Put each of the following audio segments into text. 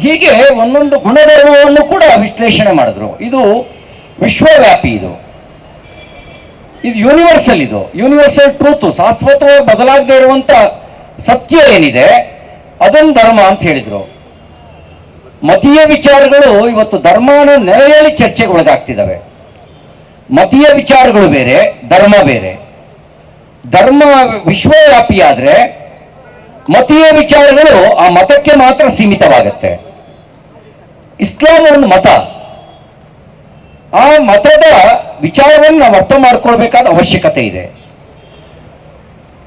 ಹೀಗೆ ಒಂದೊಂದು ಗುಣಧರ್ಮವನ್ನು ಕೂಡ ವಿಶ್ಲೇಷಣೆ ಮಾಡಿದ್ರು. ಇದು ವಿಶ್ವವ್ಯಾಪಿ ಇದು. ಇದು ಯೂನಿವರ್ಸಲ್ ಇದು. ಯೂನಿವರ್ಸಲ್ ಟ್ರೂತ್ ಶಾಶ್ವತವಾಗಿ ಬದಲಾಗದೇ ಇರುವಂತ ಸತ್ಯ ಏನಿದೆ, ಅದೊಂದು ಧರ್ಮ ಅಂತ ಹೇಳಿದ್ರು. ಮತೀಯ ವಿಚಾರಗಳು ಇವತ್ತು ಧರ್ಮನ ನೆಲೆಯಲ್ಲಿ ಚರ್ಚೆಗೆ ಒಳಗಾಗ್ತಿದ್ದಾವೆ. ಮತೀಯ ವಿಚಾರಗಳು ಬೇರೆ, ಧರ್ಮ ಬೇರೆ. ಧರ್ಮ ವಿಶ್ವವ್ಯಾಪಿ ಆದ್ರೆ ಮತೀಯ ವಿಚಾರಗಳು ಆ ಮತಕ್ಕೆ ಮಾತ್ರ ಸೀಮಿತವಾಗುತ್ತೆ. ಇಸ್ಲಾಂ ಒಂದು ಮತ. ಆ ಮತದ ವಿಚಾರವನ್ನು ನಾವು ಅರ್ಥ ಮಾಡ್ಕೊಳ್ಬೇಕಾದ ಅವಶ್ಯಕತೆ ಇದೆ.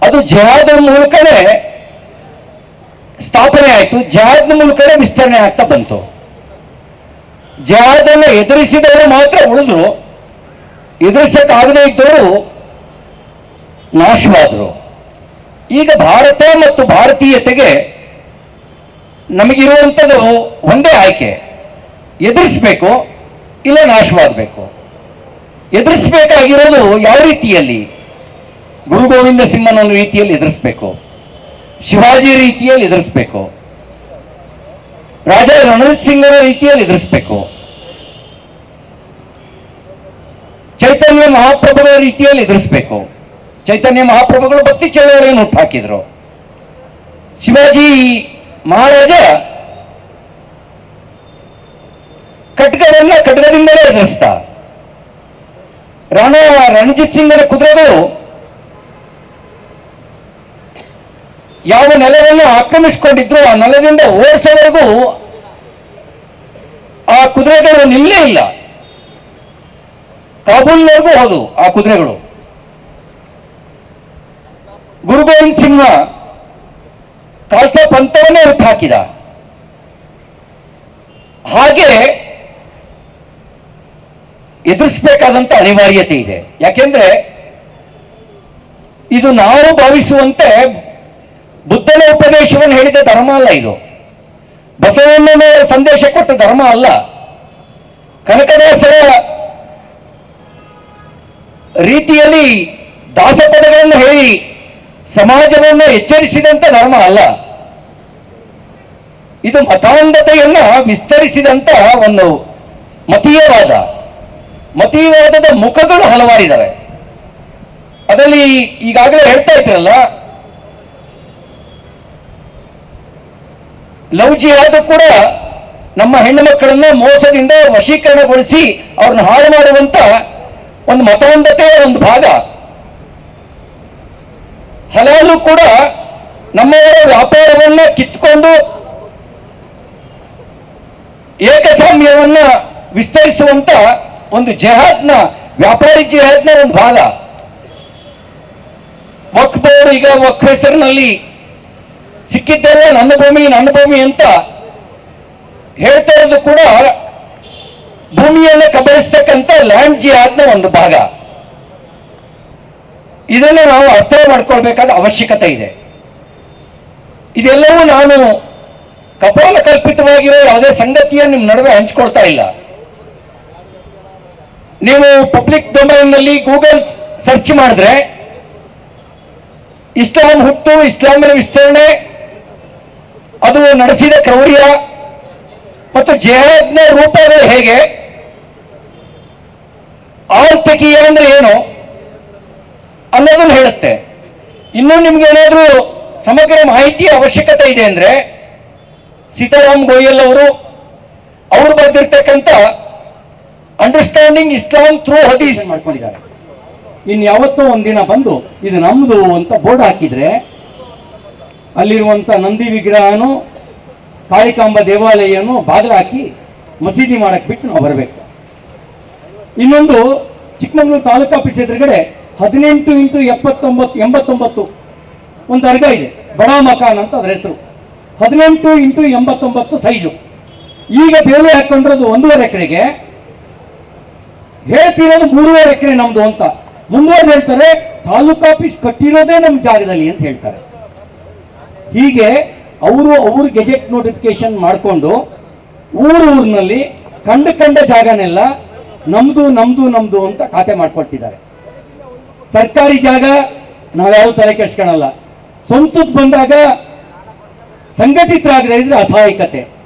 ಅದು ಜಹಾದ್ ಮೂಲಕನೇ ಸ್ಥಾಪನೆ ಆಯಿತು. ಜಹಾದ್ ಮೂಲಕನೇ ವಿಸ್ತರಣೆ ಆಗ್ತಾ ಬಂತು. ಜಹಾದನ್ನು ಎದುರಿಸಿದವರು ಮಾತ್ರ ಉಳಿದ್ರು. ಎದುರಿಸಕ್ಕಾಗದೇ ಇದ್ದವರು ನಾಶವಾದರು. ಈಗ ಭಾರತ ಮತ್ತು ಭಾರತೀಯತೆಗೆ ನಮಗಿರುವಂಥದ್ದು ಒಂದೇ ಆಯ್ಕೆ. ಎದುರಿಸ್ಬೇಕು ಇಲ್ಲ ನಾಶವಾಗಬೇಕು. ಎದುರಿಸ್ಬೇಕಾಗಿರೋದು ಯಾವ ರೀತಿಯಲ್ಲಿ? ಗುರು ಗೋವಿಂದ ಸಿಂಹನ ರೀತಿಯಲ್ಲಿ ಎದುರಿಸ್ಬೇಕು. ಶಿವಾಜಿ ರೀತಿಯಲ್ಲಿ ಎದುರಿಸ್ಬೇಕು. ರಾಜಾ ರಣಜಿತ್ ಸಿಂಗ್ರ ರೀತಿಯಲ್ಲಿ ಎದುರಿಸ್ಬೇಕು. ಚೈತನ್ಯ ಮಹಾಪ್ರಭುಗಳ ರೀತಿಯಲ್ಲಿ ಎದುರಿಸ್ಬೇಕು. ಚೈತನ್ಯ ಮಹಾಪ್ರಭುಗಳು ಭಕ್ತಿ ಚಳವಳಿಯನ್ನು ಹುಟ್ಟಾಕಿದ್ರು ಶಿವಾಜಿ ಮಹಾರಾಜ ಖಡ್ಗವನ್ನ ಖಡ್ಗದಿಂದಲೇ ಎದುರಿಸ್ತ. ರಾಣ ರಣಜಿತ್ ಸಿಂಗನ ಕುದುರೆಗಳು ಯಾವ ನೆಲವನ್ನು ಆಕ್ರಮಿಸಿಕೊಂಡಿದ್ರು ಆ ನೆಲದಿಂದ ಓಡಿಸೋವರೆಗೂ ಆ ಕುದುರೆಗಳು ನಿಲ್ಲೇ ಇಲ್ಲ. ಕಾಬೂಲ್ವರೆಗೂ ಹೋದು, ಆ ಕುದುರೆಗಳು. ಗುರು ಗೋವಿಂದ್ ಸಿಂಹ ಕಾಲ್ಸ ಪಂಥವನ್ನೇ ಹುಟ್ಟುಹಾಕಿದ ಹಾಗೆ ಎದುರಿಸಬೇಕಾದಂತ ಅನಿವಾರ್ಯತೆ ಇದೆ. ಯಾಕೆಂದ್ರೆ ಇದು ನಾವು ಭಾವಿಸುವಂತೆ ಬುದ್ಧನ ಉಪದೇಶವನ್ನು ಹೇಳಿದ ಧರ್ಮ ಅಲ್ಲ ಇದು. ಬಸವಣ್ಣನ ಸಂದೇಶ ಕೊಟ್ಟ ಧರ್ಮ ಅಲ್ಲ. ಕನಕದಾಸರ ರೀತಿಯಲ್ಲಿ ದಾಸಪದಗಳನ್ನು ಹೇಳಿ ಸಮಾಜವನ್ನು ಎಚ್ಚರಿಸಿದಂತ ಧರ್ಮ ಅಲ್ಲ. ಇದು ಮತಾಂಧತೆಯನ್ನ ವಿಸ್ತರಿಸಿದಂತ ಒಂದು ಮತೀಯವಾದ, ಮತೀಯವಾದದ ಮುಖಗಳು ಹಲವಾರಿದ್ದಾವೆ ಅದರಲ್ಲಿ ಈಗಾಗಲೇ ಹೇಳ್ತಾ ಇದ್ರಲ್ಲ ಲವ್ ಜಿಹಾದ್ ಕೂಡ ನಮ್ಮ ಹೆಣ್ಣು ಮಕ್ಕಳನ್ನ ಮೋಸದಿಂದ ವಶೀಕರಣಗೊಳಿಸಿ ಅವ್ರನ್ನ ಹಾಳು ಮಾಡುವಂತ ಒಂದು ಮತಾಂಧತೆಯ ಒಂದು ಭಾಗ. ಹಲಾಲು ಕೂಡ ನಮ್ಮವರ ವ್ಯಾಪಾರವನ್ನ ಕಿತ್ಕೊಂಡು ಏಕಸ್ವಾಮ್ಯವನ್ನ ವಿಸ್ತರಿಸುವಂತ ಒಂದು ಜೆಹಾದ್ನ ವ್ಯಾಪಾರಿ ಜೆಹಾದ್ನ ಒಂದು ಭಾಗ. ವಕ್ ಈಗ ವಕ್ ಹೆಸರಿನಲ್ಲಿ ಸಿಕ್ಕಿದ್ದೆಲ್ಲ ನನ್ನ ಭೂಮಿ ನನ್ನ ಭೂಮಿ ಅಂತ ಹೇಳ್ತಾ ಇರೋದು ಕೂಡ ಭೂಮಿಯನ್ನು ಕಬಳಿಸ್ತಕ್ಕಂಥ ಲ್ಯಾಂಡ್ ಜಿಹಾದ್ನ ಒಂದು ಭಾಗ. ಇದನ್ನು ನಾವು ಅರ್ಥ ಮಾಡ್ಕೊಳ್ಬೇಕಾದ ಅವಶ್ಯಕತೆ ಇದೆ. ಇದೆಲ್ಲವೂ ನಾನು ಕಪಾಲ ಕಲ್ಪಿತವಾಗಿರೋ ಯಾವುದೇ ಸಂಗತಿಯನ್ನು ನಿಮ್ಮ ನಡುವೆ ಹಂಚ್ಕೊಳ್ತಾ ಇಲ್ಲ. ನೀವು ಪಬ್ಲಿಕ್ ಡೊಮೈನ್ನಲ್ಲಿ ಗೂಗಲ್ ಸರ್ಚ್ ಮಾಡಿದ್ರೆ ಇಸ್ಲಾಂ ಹುಟ್ಟು, ಇಸ್ಲಾಮಿನ ವಿಸ್ತರಣೆ, ಅದು ನಡೆಸಿದ ಕ್ರೌರ್ಯ ಮತ್ತು ಜೆಹಾದ್ನ ರೂಪಗಳು ಹೇಗೆ ಆರ್ತಕೀಯ ಅಂದ್ರೆ ಏನು? ಅನ್ನೋದನ್ನು ಹೇಳುತ್ತೆ. ಇನ್ನು ನಿಮ್ಗೆ ಏನಾದರೂ ಸಮಗ್ರ ಮಾಹಿತಿಯ ಅವಶ್ಯಕತೆ ಇದೆ ಅಂದ್ರೆ ಸೀತಾರಾಮ್ ಗೋಯಲ್ ಅವರು ಅವರು ಬರೆದಿರ್ತಕ್ಕಂಥ ಅಂಡರ್ಸ್ಟ್ಯಾಂಡಿಂಗ್ ಇಸ್ಲಾಂ ಥ್ರೂ ಹದೀಸ್ ಮಾಡ್ಕೊಂಡಿದ್ದಾರೆ. ಇನ್ನು ಯಾವತ್ತೋ ಒಂದಿನ ಬಂದು ಇದು ನಮ್ಮದು ಅಂತ ಬೋರ್ಡ್ ಹಾಕಿದ್ರೆ ಅಲ್ಲಿರುವಂಥ ನಂದಿ ವಿಗ್ರಹನು, ಕಾಳಿಕಾಂಬ ದೇವಾಲಯನು ಬಾಗಿಲು ಹಾಕಿ ಮಸೀದಿ ಮಾಡಕ್ಕೆ ಬಿಟ್ಟು ನಾವು ಬರಬೇಕು. ಇನ್ನೊಂದು ಚಿಕ್ಕಮಗಳೂರು ತಾಲೂಕು ಆಫೀಸ್ ಎದುರುಗಡೆ ಹದಿನೆಂಟು ಇಂಟು ಎಪ್ಪತ್ತೊಂಬತ್ತು, ಎಂಬತ್ತೊಂಬತ್ತು. ಒಂದು ಅರ್ಗ ಇದೆ. ಬಡಾ ಮಕಾನ್ ಅಂತ ಅದ್ರ ಹೆಸರು. ಹದಿನೆಂಟು ಇಂಟು ಎಂಬತ್ತೊಂಬತ್ತು ಸೈಜು. ಈಗ ಬೇಲೆ ಹಾಕೊಂಡಿರೋದು ಒಂದೂವರೆ ಎಕರೆಗೆ. ಹೇಳ್ತಿರೋದು ಮೂರುವರೆ ಎಕರೆ ನಮ್ದು ಅಂತ. ಮುಂದುವರೆದು ಹೇಳ್ತಾರೆ, ತಾಲೂಕು ಆಫೀಸ್ ಕಟ್ಟಿರೋದೇ ನಮ್ಮ ಜಾಗದಲ್ಲಿ ಅಂತ ಹೇಳ್ತಾರೆ. ಹೀಗೆ ಅವರು ಅವ್ರ ಗೆಜೆಟ್ ನೋಟಿಫಿಕೇಶನ್ ಮಾಡಿಕೊಂಡು ಊರು ಊರಿನಲ್ಲಿ ಕಂಡು ಕಂಡ ಜಾಗನೆಲ್ಲ ನಮ್ದು ನಮ್ದು ನಮ್ದು ಅಂತ ಖಾತೆ ಮಾಡ್ಕೊಳ್ತಿದ್ದಾರೆ. ಸರ್ಕಾರಿ ಜಾಗ ನಾವ್ಯಾವ ತಲೆ ಕೆಡ್ಸ್ಕೊಳಲ್ಲ. ಸ್ವಂತದ್ ಬಂದಾಗ ಸಂಘಟಿತರಾಗದೇ ಇದ್ರೆ ಅಸಹಾಯಕತೆ.